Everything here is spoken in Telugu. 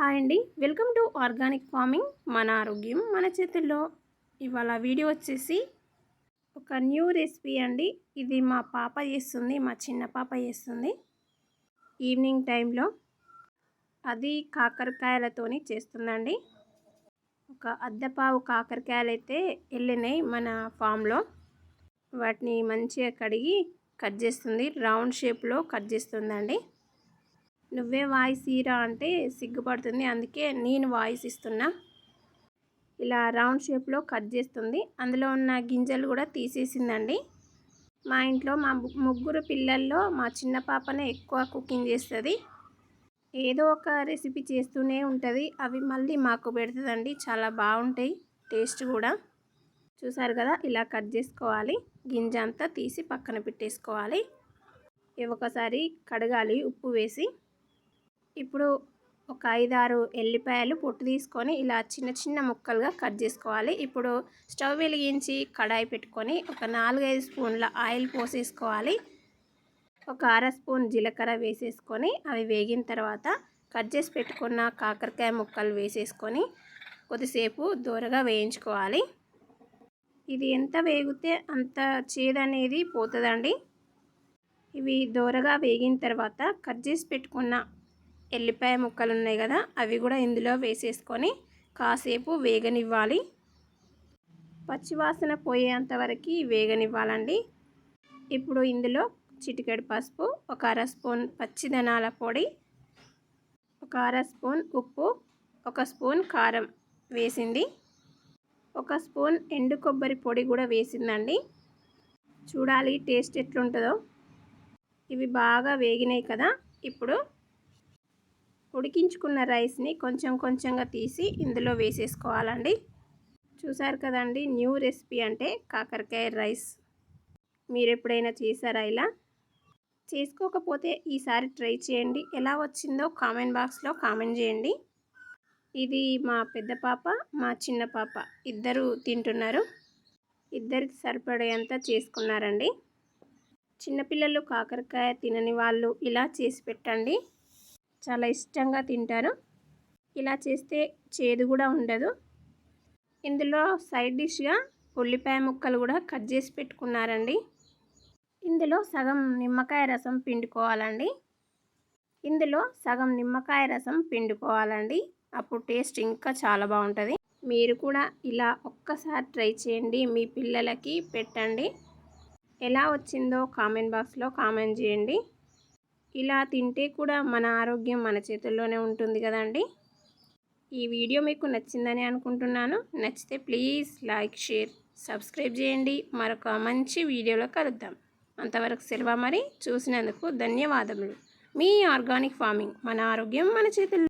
హాయ్ అండి. Welcome to organic farming. మన ఆరోగ్యం మన చేతుల్లో. ఇవాళ వీడియో వచ్చేసి ఒక న్యూ రెసిపీ అండి. ఇది మా పాప చేస్తుంది మా చిన్న పాప చేస్తుంది. ఈవినింగ్ టైంలో అది కాకరకాయలతోని చేస్తుందండి. ఒక అద్దపావు కాకరకాయలు అయితే వెళ్ళినాయి మన ఫామ్లో. వాటిని మంచిగా కడిగి కట్ చేస్తుంది రౌండ్ షేప్లో కట్ చేస్తుందండి. నువ్వే వాయిస్ ఇరా అంటే సిగ్గుపడుతుంది. అందుకే నేను వాయిస్ ఇస్తున్నా. ఇలా రౌండ్ షేప్లో కట్ చేస్తుంది. అందులో ఉన్న గింజలు కూడా తీసేసిందండి. మా ఇంట్లో మా ముగ్గురు పిల్లల్లో మా చిన్న పాపనే ఎక్కువ కుకింగ్ చేస్తుంది. ఏదో ఒక రెసిపీ చేస్తూనే ఉంటుంది. అవి మళ్ళీ మాకు పెడుతుందండి. చాలా బాగుంటాయి. టేస్ట్ కూడా. చూసారు కదా? ఇలా కట్ చేసుకోవాలి. గింజ అంతా తీసి పక్కన పెట్టేసుకోవాలి. ఒకసారి కడగాలి. ఉప్పు వేసి. ఇప్పుడు ఒక ఐదారు ఎల్లిపాయలు పొట్టు తీసుకొని ఇలా చిన్న చిన్న ముక్కలుగా కట్ చేసుకోవాలి. ఇప్పుడు స్టవ్ వెలిగించి కడాయి పెట్టుకొని ఒక నాలుగైదు స్పూన్ల ఆయిల్ పోసేసుకోవాలి. ఒక అర స్పూన్ జీలకర్ర వేసేసుకొని అవి వేగిన తర్వాత కట్ చేసి పెట్టుకున్న కాకరకాయ ముక్కలు వేసేసుకొని కొద్దిసేపు దూరగా వేయించుకోవాలి. ఇది ఎంత వేగితే అంత చేదనేది పోతుందండి. ఇవి దూరగా వేగిన తర్వాత కట్ చేసి పెట్టుకున్న ఎల్లిపాయ ముక్కలు ఉన్నాయి కదా అవి కూడా ఇందులో వేసేసుకొని కాసేపు వేగనివ్వాలి. పచ్చివాసన పోయేంతవరకు వేగనివ్వాలండి. ఇప్పుడు ఇందులో చిటికెడు పసుపు ఒక అర స్పూన్ పచ్చిదనాల పొడి ఒక అర స్పూన్ ఉప్పు ఒక స్పూన్ కారం వేసింది. ఒక స్పూన్ ఎండు కొబ్బరి పొడి కూడా వేసిందండి. చూడాలి టేస్ట్ ఎట్లుంటుందో. ఇవి బాగా వేగినాయి కదా ఇప్పుడు ఉడికించుకున్న రైస్ని కొంచెం కొంచెంగా తీసి ఇందులో వేసేసుకోవాలండి. చూసారు కదండి న్యూ రెసిపీ అంటే కాకరకాయ రైస్. మీరు ఎప్పుడైనా చేశారా ఇలా? చేసుకోకపోతే ఈసారి ట్రై చేయండి. ఎలా వచ్చిందో కామెంట్ బాక్స్లో కామెంట్ చేయండి. ఇది మా పెద్ద పాప మా చిన్న పాప. ఇద్దరు తింటున్నారు. ఇద్దరికి సరిపడేంత చేసుకున్నారండి. చిన్నపిల్లలు కాకరకాయ తినని వాళ్ళు ఇలా చేసి పెట్టండి. చాలా ఇష్టంగా తింటారు. ఇలా చేస్తే చేదు కూడా ఉండదు. ఇందులో సైడ్ డిష్గా ఉల్లిపాయ ముక్కలు కూడా కట్ చేసి పెట్టుకున్నారండి. ఇందులో సగం నిమ్మకాయ రసం పిండుకోవాలండి. ఇందులో సగం నిమ్మకాయ రసం పిండుకోవాలండి. అప్పుడు టేస్ట్ ఇంకా చాలా బాగుంటుంది. మీరు కూడా ఇలా ఒక్కసారి ట్రై చేయండి. మీ పిల్లలకి పెట్టండి. ఎలా వచ్చిందో కామెంట్ బాక్స్లో కామెంట్ చేయండి. ఇలా తింటే కూడా మన ఆరోగ్యం మన చేతుల్లోనే ఉంటుంది కదండి. ఈ వీడియో మీకు నచ్చిందని అనుకుంటున్నాను. నచ్చితే ప్లీజ్ లైక్ షేర్ సబ్స్క్రైబ్ చేయండి. మరొక మంచి వీడియోలో కలుద్దాం. అంతవరకు సెలవు మరి. చూసినందుకు ధన్యవాదములు. మీ ఆర్గానిక్ ఫార్మింగ్ మన ఆరోగ్యం మన చేతుల్లో